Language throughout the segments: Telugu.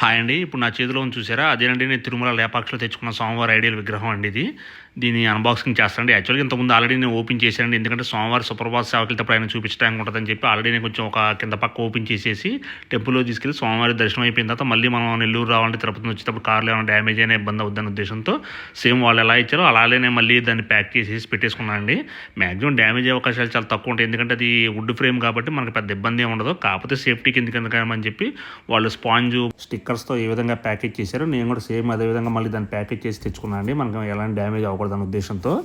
హాయ్ అండి. ఇప్పుడు నా చేతిలో ఉంది చూసారా? అదేనండి నేను తిరుమల లేపాక్షలో తెచ్చుకున్న సోమవారం ఐడియల్ విగ్రహం అండి ఇది. దీన్ని అన్బాక్సింగ్ చేస్తానండి. యాక్చువల్గా ఇంతకుముందు ఆల్రెడీ నేను ఓపెన్ చేశానండి. ఎందుకంటే సోమవారం సుప్రభాత సేవకులతో ఆయన చూపించడానికి ఉంటుందని చెప్పి ఆల్రెడీ నేను కొంచెం ఒక కింద పక్క ఓపెన్ చేసేసి టెంపుల్లో తీసుకెళ్ళి సోమవారం దర్శనం అయిపోయిన తర్వాత మళ్ళీ మనం నెల్లూరు రావాలంటే తిరుపతి వచ్చేటప్పుడు కార్లో ఏమైనా డ్యామేజ్ అయినా ఇబ్బంది అవుద్దనే ఉద్దేశంతో సేమ్ వాళ్ళు ఎలా ఇచ్చారో అలాగే నేను మళ్ళీ దాన్ని ప్యాక్ చేసేసి పెట్టేసుకున్నాను అండి మ్యాక్సిమం డ్యామేజ్ అయ్యే అవకాశాలు చాలా తక్కువ ఉంటాయి. ఎందుకంటే అది వుడ్ ఫ్రేమ్ కాబట్టి మనకు పెద్ద ఇబ్బంది ఏమి ఉండదు. కాకపోతే సేఫ్టీకి ఎందుకు ఎందుకని చెప్పి వాళ్ళు స్పాంజ్ స్టిక్కర్స్తో ఏ విధంగా ప్యాకేజ్ చేశారో నేను కూడా సేమ్ అదే విధంగా మళ్ళీ దాన్ని ప్యాకేజ్ చేసి తెచ్చుకున్నాను అండి మనకు ఎలాంటి డ్యామేజ్ అవ్వకూడదు. అన్న ఉద్దేశంతో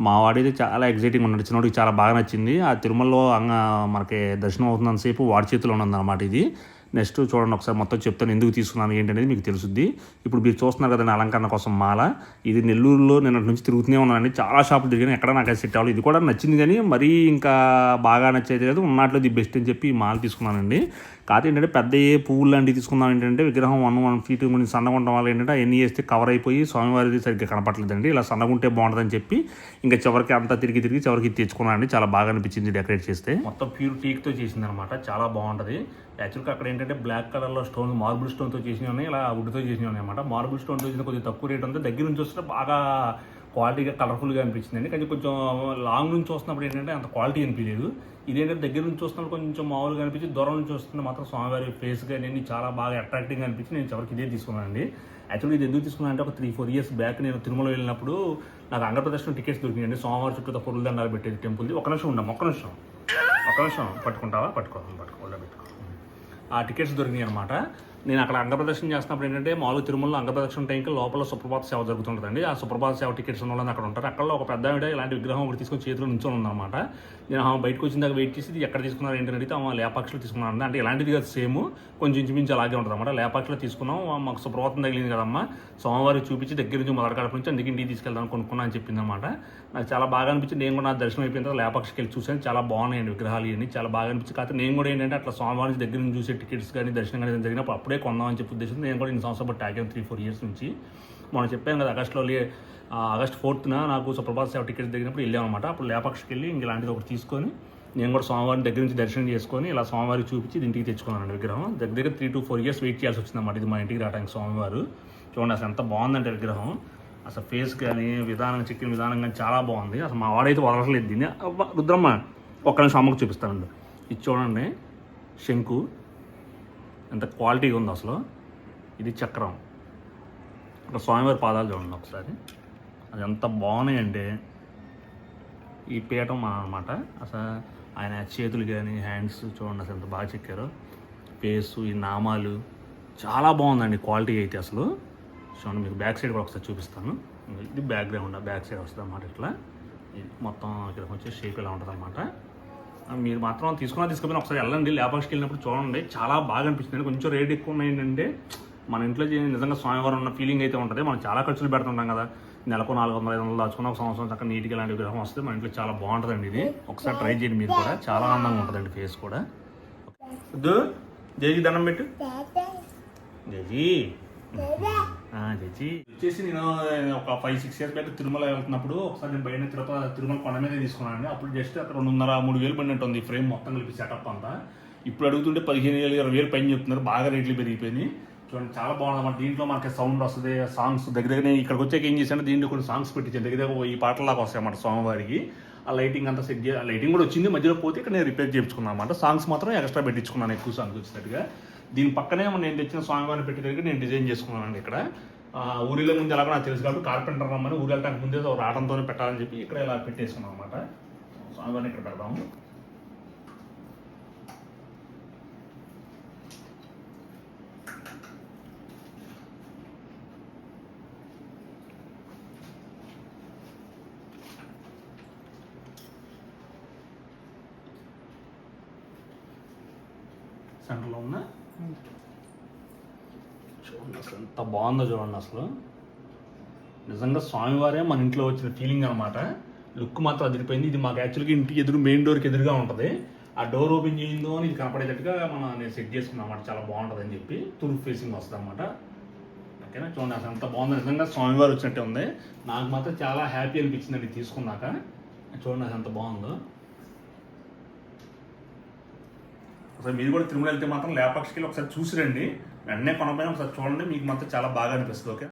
మా వాడిది చాలా ఎగ్జైటింగ్ ఉన్నాడు. చిన్నోడికి చాలా బాగా నచ్చింది. ఆ తిరుమలలో అంగ మనకి దర్శనం అవుతున్నంతసేపు వాడి చేతిలో ఉన్నదన్నమాట ఇది. నెక్స్ట్ చూడండి ఒకసారి మొత్తం చెప్తాను ఎందుకు తీసుకున్నాను ఏంటనేది మీకు తెలుసుద్ది. ఇప్పుడు మీరు చూస్తున్నారు కదండి అలంకరణ కోసం మాల. ఇది నెల్లూరులో నిన్న నుంచి తిరుగుతూనే ఉన్నానండి. చాలా షాపులు తిరిగాను ఎక్కడ నాకు సెట్ అవ్వాలి ఇది కూడా నచ్చింది కానీ మరీ ఇంకా బాగా నచ్చేది లేదు. ఉన్నట్లో ఇది బెస్ట్ అని చెప్పి ఈ మాల తీసుకున్నానండి. కాకపోతే ఏంటంటే పెద్ద ఏ పువ్వులు లాంటివి తీసుకున్నాం ఏంటంటే విగ్రహం వన్ వన్ ఫీట్ గురించి సన్నగా ఉండడం వల్ల ఏంటంటే అవన్నీ వేస్తే కవర్ అయిపోయి స్వామివారిది సరిగ్గా కనపట్లేదండి ఇలా సన్నగుంటే బాగుంటుందని చెప్పి ఇంకా చివరికి అంతా తిరిగి తిరిగి చివరికి తెచ్చుకున్నానండి. చాలా బాగా అనిపించింది డెకరేట్ చేస్తే. మొత్తం ప్యూర్ టీక్తో చేసింది అనమాట చాలా బాగుంటుంది. యాక్చువల్గా అక్కడ ఏంటంటే బ్లాక్ కలర్లో స్టోన్ మార్బుల్ స్టోన్తో చేసినవి ఉన్నాయి. ఇలా వుడ్తో చేసినవి ఉన్నాయి అనమాట మార్బుల్ స్టోన్తో చేసిన కొద్దిగా తక్కువ రేట్ ఉంది దగ్గర నుంచి వస్తే బాగా క్వాలిటీగా కలర్ఫుల్గా అనిపించింది కానీ కొంచెం లాంగ్ నుంచి వస్తున్నప్పుడు ఏంటంటే అంత క్వాలిటీ అనిపించలేదు. ఇదేంటంటే దగ్గర నుంచి వస్తున్నప్పుడు కొంచెం మామూలుగా అనిపించి దూరం నుంచి వస్తున్న మాత్రం స్వామివారి ఫేస్ కానీ చాలా బాగా అట్రాక్టింగ్గా అనిపించి నేను చివరికి ఇదే తీసుకున్నానండి. యాక్చువల్లీ ఇది ఎందుకు తీసుకున్నాను అంటే ఒక త్రీ ఫోర్ ఇయర్స్ బ్యాక్ నేను తిరుమల వెళ్ళినప్పుడు నాకు ఆంధ్రప్రదేశ్లో టికెట్స్ దొరికినాయండి సోమవారం చుట్టూ పొరుల దండాలు పెట్టేది టెంపుల్ది. ఒక నిమిషం ఉందాం ఒక్క నిమిషం. ఒక నిమిషం. పట్టుకుంటావా? పట్టుకో పట్టుకో పెట్టుకో. ఆ టికెట్స్ దొరికినాయి అనమాట నేను అక్కడ అంగప్రదర్శనం చేస్తున్నప్పుడు ఏంటంటే మామూలు తిరుమలలో అంగప్రదక్షిణ టైంకి లోపల సుప్రభాత సేవ జరుగుతుంటుందండి. ఆ సుప్రభాత సేవ టికెట్స్ ఉన్న వాళ్ళని అక్కడ ఉంటారు. అక్కడ ఒక పెద్ద ఆవిడ ఇలాంటి విగ్రహం ఒకటి తీసుకొని చేతిలో నుంచొని ఉందన్నమాట. నేను ఆమె బయటకు వచ్చిన దాకా వెయిట్ చేసి ఎక్కడ తీసుకున్నారు ఏంటని అడిగితే ఆమె లేపాక్షలు తీసుకున్నాను అంటే ఇలాంటిది కాదు సేమ్ కొంచెం ఇంచుమించు అలాగే ఉంటుంది అనమాట లేపాక్షలో తీసుకున్నాం మాకు సుప్రభాతం తగిలింది కదమ్మా. సోమవారం చూపించి దగ్గర నుంచి మొదటి కడప నుంచి అందుకే ఇంటికి తీసుకెళ్దాం కొనుక్కున్నా అని చెప్పింది అనమాట నాకు చాలా బాగా అనిపించింది. నేను కూడా నా దర్శనం అయిపోయిన తర్వాత లేపాక్షకి వెళ్ళి చూసాను చాలా బాగున్నాయండి విగ్రహాలు ఇవన్నీ. చాలా బాగా అనిపించింది. కాకపోతే నేను కూడా ఏంటంటే అట్లా సోమవారం నుంచి దగ్గర నుంచి చూసే టికెట్స్ కానీ దర్శనం కానీ జరిగినప్పుడు అప్పుడే కొందామని చెప్పి ఉద్దేశం నేను కూడా ఇన్ని సంవత్సరాలు బట్టి ఆగాను త్రీ ఫోర్ ఇయర్స్ నుంచి. మనం చెప్పాను కదా ఆగస్ట్లో ఆగస్ట్ ఫోర్త్న నాకు సుప్రభాత సేవ టికెట్ దగ్గరినప్పుడు వెళ్ళామన్నమాట అప్పుడు లేపాక్షకి వెళ్ళి ఇంక ఇలాంటిది ఒకటి తీసుకొని నేను కూడా స్వామివారి దగ్గర నుంచి దర్శనం చేసుకొని ఇలా స్వామివారి చూపించి ఇంటికి తెచ్చుకున్నాను విగ్రహం. దగ్గర దగ్గర three to four years wait చేయాల్సి వచ్చిందన్నమాట ఇది మా ఇంటికి రావడానికి స్వామివారు. చూడండి అసలు ఎంత బాగుందంటే విగ్రహం. అసలు ఫేస్ కానీ విధానం చెక్కిన విధానం కానీ చాలా బాగుంది. అసలు మా వాడైతే వదలట్లేదు. దీన్ని రుద్రమ్మ ఒక్క నిమిషం అమ్మకు చూపిస్తానండి. ఇది చూడండి శంకు. ఎంత క్వాలిటీగా ఉంది అసలు. ఇది చక్రం. ఇక్కడ స్వామివారి పాదాలు చూడండి ఒకసారి. అది ఎంత బాగున్నాయంటే ఈ పీఠం అనమాట అసలు ఆయన చేతులు కానీ హ్యాండ్స్ చూడండి అసలు ఎంత బాగా చెక్కారు. ఫేసు ఈ నామాలు చాలా బాగుందండి క్వాలిటీ అయితే అసలు. చూడండి మీకు బ్యాక్ సైడ్ కూడా ఒకసారి చూపిస్తాను. ఇది బ్యాక్గ్రౌండ్ బ్యాక్ సైడ్ వస్తుంది అన్నమాట ఇట్లా. మొత్తం ఇక్కడ కొంచెం షేప్ ఇలా ఉంటుంది అన్నమాట మీరు మాత్రం తీసుకున్నా తీసుకుపోయినా ఒకసారి వెళ్ళండి. లేపాక్షకి వెళ్ళినప్పుడు చూడండి. చాలా బాగా అనిపిస్తుంది. కొంచెం రేట్ ఎక్కువ ఉన్నాయి ఏంటంటే మన ఇంట్లో నిజంగా స్వామివారం ఉన్న ఫీలింగ్ అయితే ఉంటుంది. మనం చాలా ఖర్చులు పెడుతుంటాం కదా. నెలకు నాలుగు వందల ఐదు వందలు దాచుకున్న ఒక సంవత్సరం చక్కగా నీట్గా ఇలాంటి విగ్రహం వస్తే మన ఇంట్లో చాలా బాగుంటుందండి ఇది. ఒకసారి ట్రై చేయండి మీరు కూడా. చాలా ఆనందంగా ఉంటుందండి ఫేస్ కూడా. జేజీ దండం పెట్టు. జేజీ. తెచ్చి వచ్చేసి నేను ఒక ఫైవ్ సిక్స్ ఇయర్స్ బయట తిరుమల వెళ్తున్నప్పుడు ఒకసారి నేను బయట తిరుపతి తిరుమల కొండ మీద తీసుకున్నాను అప్పుడు జస్ట్ అక్కడ రెండున్నర మూడు వేలు పడినట్టు ఉంది ఫ్రేమ్ మొత్తం కలిపి సెటప్ అంతా. ఇప్పుడు అడుగుతుంటే పదిహేను వేలు ఇరవై వేలు పైన చెప్తున్నారు. బాగా రేట్లు పెరిగిపోయినాయి. చూడండి చాలా బాగుంది అన్నమాట దీంట్లో మనకి సౌండ్ వస్తుంది సాంగ్స్ దగ్గర దగ్గర నేను ఇక్కడికి వచ్చాక ఏం చేశాను దీంట్లో కొన్ని సాంగ్స్ పెట్టించాను. దగ్గర దగ్గర ఈ పాటలాగా వస్తాయి అన్నమాట స్వామివారికి. ఆ లైటింగ్ అంతా సెట్ చేయాలి లైటింగ్ కూడా వచ్చింది. మధ్యలో పోతే ఇక్కడ నేను రిపేర్ చేయించుకున్నాను అన్నమాట. సాంగ్స్ మాత్రం ఎక్స్ట్రా పెట్టించుకున్నాను ఎక్కువ సాంగ్స్ వచ్చినట్టుగా దీని పక్కనే నేను తెచ్చిన స్వామివారిని పెట్టి దగ్గర నేను డిజైన్ చేసుకున్నానండి ఇక్కడ. ఊరిలో ముందు ఎలాగో నాకు తెలుసు కాబట్టి కార్పెంటర్ రమ్మని ఊరు వెళ్ళడానికి ముందే ఒక రావడంతోనే పెట్టాలని చెప్పి ఇక్కడ ఇలా పెట్టేసుకున్నాం అనమాట స్వామివారిని ఇక్కడ పెడదాము సెంటర్లో ఉన్న చూడండి అసలు ఎంత బాగుందో చూడండి అసలు. నిజంగా స్వామివారే మన ఇంట్లో వచ్చిన ఫీలింగ్ అనమాట లుక్ మాత్రం అదిరిపోయింది. ఇది మాకు యాక్చువల్గా ఇంటికి ఎదురు మెయిన్ డోర్కి ఎదురుగా ఉంటుంది. ఆ డోర్ ఓపెన్ చేయిందో అని ఇది కనపడేటట్టుగా మనం నేను సెట్ చేసుకున్నాను అనమాట చాలా బాగుంటుంది అని చెప్పి తూర్పు ఫేసింగ్ వస్తుంది అనమాట ఓకేనా చూడండి అసలు ఎంత బాగుందో. నిజంగా స్వామివారు వచ్చినట్టే ఉంది. నాకు మాత్రం చాలా హ్యాపీ అనిపించింది అది తీసుకున్నాక. చూడండి అసలు ఎంత బాగుందో. ఒకసారి మీరు కూడా తిరుమల వెళ్తే మాత్రం లేపాక్షకి ఒకసారి చూసి రండి. వెంటనే కొనపోయినా ఒకసారి చూడండి. మీకు మాత్రం చాలా బాగా అనిపిస్తుంది ఓకే?